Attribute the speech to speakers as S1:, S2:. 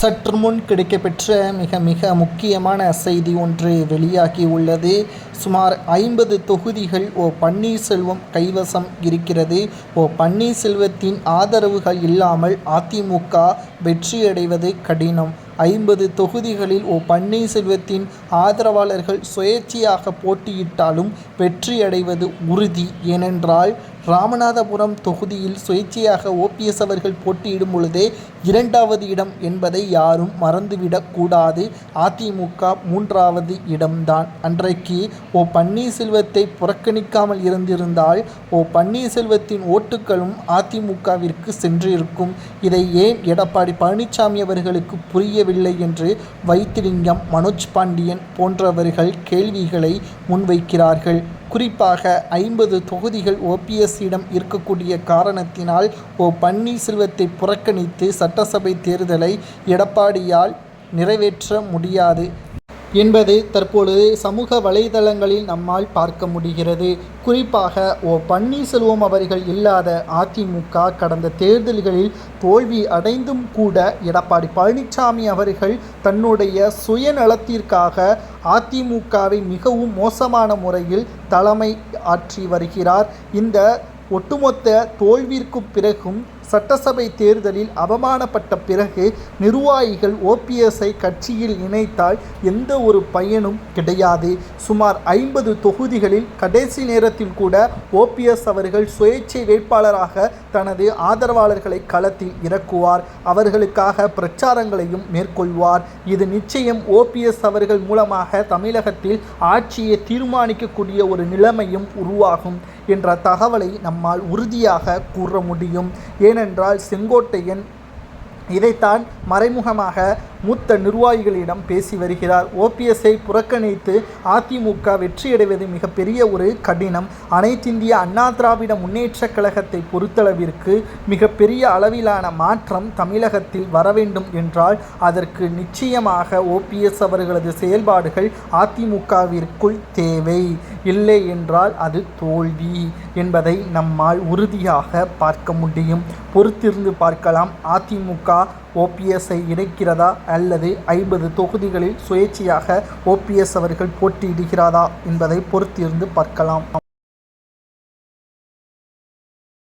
S1: சற்று முன் கிடைக்கப்பெற்ற மிக மிக முக்கியமான செய்தி ஒன்று வெளியாகி உள்ளது. சுமார் ஐம்பது தொகுதிகள் ஓ பன்னீர்செல்வம் கைவசம் இருக்கிறது. ஓ பன்னீர்செல்வத்தின் ஆதரவுகள் இல்லாமல் அதிமுக வெற்றியடைவது கடினம். ஐம்பது தொகுதிகளில் ஓ பன்னீர்செல்வத்தின் ஆதரவாளர்கள் சுயேட்சையாக போட்டியிட்டாலும் வெற்றியடைவது உறுதி. ஏனென்றால் ராமநாதபுரம் தொகுதியில் சுயேட்சையாக ஓபிஎஸ் அவர்கள் போட்டியிடும் பொழுதே இரண்டாவது இடம் என்பதை யாரும் மறந்துவிடக்கூடாது. அதிமுக மூன்றாவது இடம்தான். அன்றைக்கு ஓ பன்னீர்செல்வத்தை புறக்கணிக்காமல் இருந்திருந்தால் ஓ பன்னீர்செல்வத்தின் ஓட்டுகளும் அதிமுகவிற்கு சென்றிருக்கும். இதை ஏன் எடப்பாடி பழனிசாமி அவர்களுக்கு புரியவில்லை என்று வைத்திலிங்கம் மனோஜ் பாண்டியன் போன்றவர்கள் கேள்விகளை முன்வைக்கிறார்கள். குறிப்பாக ஐம்பது தொகுதிகள் ஓபிஎஸ்ஸிடம் இருக்கக்கூடிய காரணத்தினால் ஓ பன்னீர்செல்வத்தை புறக்கணித்து சட்டசபை தேர்தலை எடப்பாடியால் நிறைவேற்ற முடியாது. என்பது தற்பொழுது சமூக வலைதளங்களில் நம்மால் பார்க்க முடிகிறது. குறிப்பாக ஓ பன்னீர்செல்வம் அவர்கள் இல்லாத அதிமுக கடந்த தேர்தல்களில் தோல்வி அடைந்தும் கூட எடப்பாடி பழனிசாமி அவர்கள் தன்னுடைய சுயநலத்திற்காக அதிமுகவை மிகவும் மோசமான முறையில் தலைமை ஆற்றி வருகிறார். இந்த ஒட்டுமொத்த தோல்விற்கு பிறகும் சட்டசபை தேர்தலில் அவமானப்பட்ட பிறகு நிர்வாகிகள் ஓபிஎஸ்ஐ கட்சியில் இணைத்தால் எந்த ஒரு பயனும் கிடையாது. சுமார் ஐம்பது தொகுதிகளில் கடைசி நேரத்தில் கூட ஓபிஎஸ் அவர்கள் சுயேட்சை வேட்பாளராக தனது ஆதரவாளர்களை களத்தில் இறக்குவார். அவர்களுக்காக பிரச்சாரங்களையும் மேற்கொள்வார். இது நிச்சயம் ஓபிஎஸ் அவர்கள் மூலமாக தமிழகத்தில் ஆட்சியை தீர்மானிக்கக்கூடிய ஒரு நிலைமையும் உருவாகும் என்ற தகவலை நம்மால் உறுதியாக கூற முடியும். ஏனென்றால் செங்கோட்டையன் இதைத்தான் மறைமுகமாக மூத்த நிர்வாகிகளிடம் பேசி வருகிறார். ஓபிஎஸ்ஐ புறக்கணித்து அதிமுக வெற்றியடைவது மிகப்பெரிய ஒரு கடினம். அனைத்திந்திய அண்ணா திராவிட முன்னேற்றக் கழகத்தை பொறுத்தளவிற்கு மிகப்பெரிய அளவிலான மாற்றம் தமிழகத்தில் வர வேண்டும் என்றால் அதற்கு நிச்சயமாக ஓபிஎஸ் அவர்களது செயல்பாடுகள் அதிமுகவிற்குள் தேவை. இல்லை என்றால் அது தோல்வி என்பதை நம்மால் உறுதியாக பார்க்க முடியும். பொறுத்திருந்து பார்க்கலாம். அதிமுக ஓபிஎஸ்ஐ இணைக்கிறதா அல்லது ஐம்பது தொகுதிகளில் சுயேட்சையாக ஓபிஎஸ் அவர்கள் போட்டியிடுகிறாரா என்பதை பொறுத்திருந்து பார்க்கலாம்.